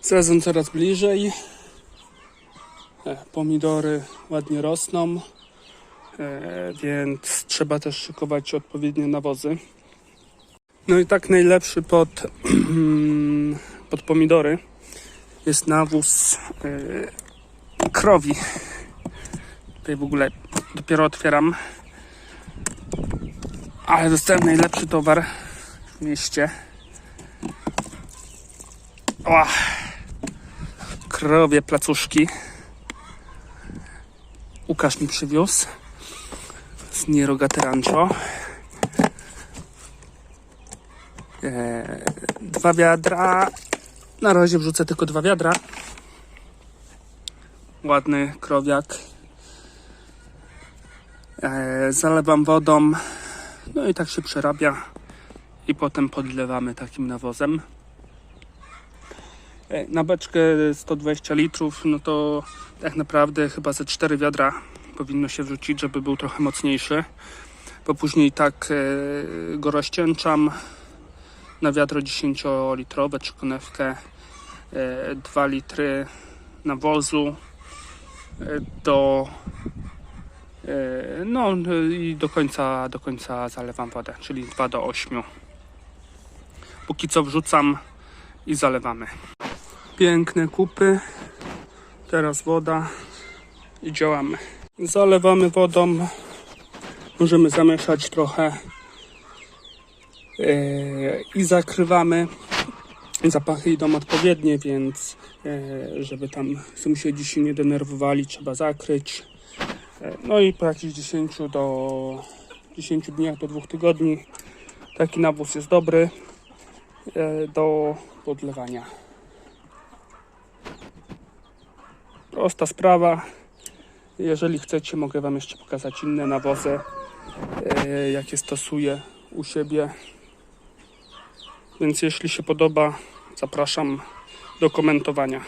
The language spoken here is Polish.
Sezon coraz bliżej. E, Pomidory ładnie rosną, e, więc trzeba też szykować odpowiednie nawozy. No i tak najlepszy pod, pod pomidory jest nawóz e, krowi. Tutaj w ogóle dopiero otwieram. Ale dostałem najlepszy towar w mieście. O! Krowie placuszki. Łukasz mi przywiózł z Nierogate Rancho. Eee, dwa wiadra. Na razie wrzucę tylko dwa wiadra. Ładny krowiak. Eee, zalewam wodą. No i tak się przerabia. I potem podlewamy takim nawozem. E, Na beczkę 120 litrów, no to tak naprawdę chyba ze 4 wiadra powinno się wrzucić, żeby był trochę mocniejszy. Bo później tak e, go rozcieńczam na wiadro 10-litrowe czy konewkę 2 litry nawozu e, do e, no i do końca do końca zalewam wodę, czyli 2 do 8. Póki co wrzucam i zalewamy. Piękne kupy. Teraz woda i działamy. Zalewamy wodą. Możemy zamieszać trochę Eee, i zakrywamy. Zapachy idą odpowiednie, więc e, żeby tam sąsiedzi się nie denerwowali, trzeba zakryć. E, no i po jakichś 10 do 10 dniach do 2 tygodni taki nawóz jest dobry do podlewania. Prosta sprawa. Jeżeli chcecie, mogę Wam jeszcze pokazać inne nawozy, e, jakie stosuję u siebie. Więc jeśli się podoba, zapraszam do komentowania.